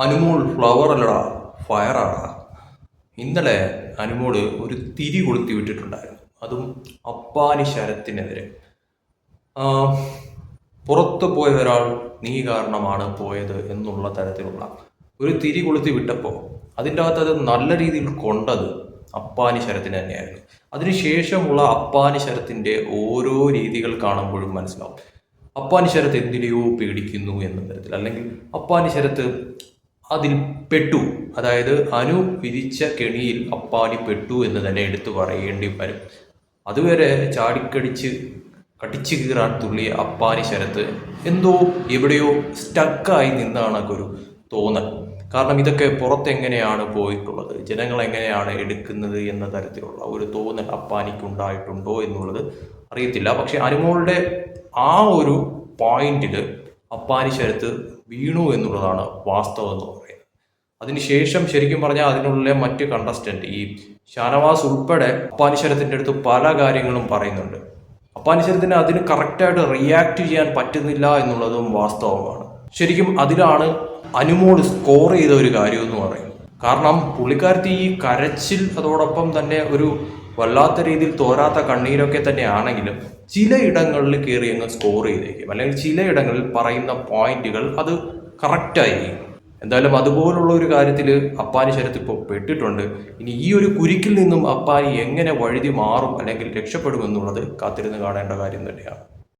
Anumol flower അല്ലടാ ഫയറാടാ ഇന്നലെ അനുമോൾ ഒരു തിരി കൊളുത്തി വിട്ടിട്ടുണ്ടായിരുന്നു. അതും അപ്പാനി ശരത്തിനെതിരെ. പുറത്തു പോയ ഒരാൾ നീ കാരണമാണ് പോയത് എന്നുള്ള തരത്തിലുള്ള ഒരു തിരി കൊളുത്തി വിട്ടപ്പോൾ അതിന്റെ അകത്ത് അത് നല്ല രീതിയിൽ കൊണ്ടത് അപ്പാനി ശരത്തിന് തന്നെയായിരുന്നു. അതിനുശേഷമുള്ള അപ്പാനി ശരത്തിന്റെ ഓരോ രീതികൾ കാണുമ്പോഴും മനസ്സിലാവും. അപ്പാനി ശരത്ത് എന്തിനെയോ പേടിക്കുന്നു എന്ന തരത്തിൽ. അല്ലെങ്കിൽ അപ്പാനി ശരത്ത് അതിൽ പെട്ടു. അതായത് അനു വിരിച്ച കെണിയിൽ അപ്പാനി പെട്ടു എന്ന് തന്നെ എടുത്തു പറയേണ്ടി വരും. അതുവരെ ചാടിക്കടിച്ച് കടിച്ചു കീറാൻ തുള്ളിയ അപ്പാനി ശരത്ത് എന്തോ എവിടെയോ സ്റ്റക്കായി നിന്നാണ് ഒരു തോന്നൽ. കാരണം ഇതൊക്കെ പുറത്തെങ്ങനെയാണ് പോയിട്ടുള്ളത്? ജനങ്ങൾ എങ്ങനെയാണ് എടുക്കുന്നത് എന്ന തരത്തിലുള്ള ഒരു തോന്നൽ അപ്പാനിക്ക് ഉണ്ടായിട്ടുണ്ടോ എന്നുള്ളത് അറിയത്തില്ല. പക്ഷെ അനുമോളുടെ ആ ഒരു പോയിന്റിൽ അപ്പാനി ശരത്ത് വീണു എന്നുള്ളതാണ് വാസ്തവം എന്ന് പറയുന്നത്. അതിനുശേഷം ശരിക്കും പറഞ്ഞാൽ അതിനുള്ളിലെ മറ്റ് കണ്ടസ്റ്റന്റ് ഈ ഷാനവാസ് ഉൾപ്പെടെ അപ്പാനിശരത്തിന്റെ അടുത്ത് പല കാര്യങ്ങളും പറയുന്നുണ്ട്. അപ്പാനിശരത്തിന് അതിന് കറക്റ്റായിട്ട് റിയാക്ട് ചെയ്യാൻ പറ്റുന്നില്ല എന്നുള്ളതും വാസ്തവമാണ്. ശരിക്കും അതിലാണ് അനുമോൾ സ്കോർ ചെയ്ത ഒരു കാര്യം എന്ന് പറയുന്നത്. കാരണം പുള്ളിക്കാരത്തി ഈ കരച്ചിൽ അതോടൊപ്പം തന്നെ ഒരു വല്ലാത്ത രീതിയിൽ തോരാത്ത കണ്ണീരൊക്കെ തന്നെയാണെങ്കിലും ചിലയിടങ്ങളിൽ കയറി അങ്ങ് സ്കോർ ചെയ്തേക്കും. അല്ലെങ്കിൽ ചിലയിടങ്ങളിൽ പറയുന്ന പോയിന്റുകൾ അത് കറക്റ്റായിരിക്കും എന്തായാലും അതുപോലുള്ള ഒരു കാര്യത്തിൽ അപ്പാനി ശരത്ത് ഇപ്പോൾ പെട്ടിട്ടുണ്ട്. ഇനി ഈ ഒരു കുരുക്കിൽ നിന്നും അപ്പാനി എങ്ങനെ വഴുതി മാറും അല്ലെങ്കിൽ രക്ഷപ്പെടുമെന്നുള്ളത് കാത്തിരുന്ന് കാണേണ്ട കാര്യം തന്നെയാണ്.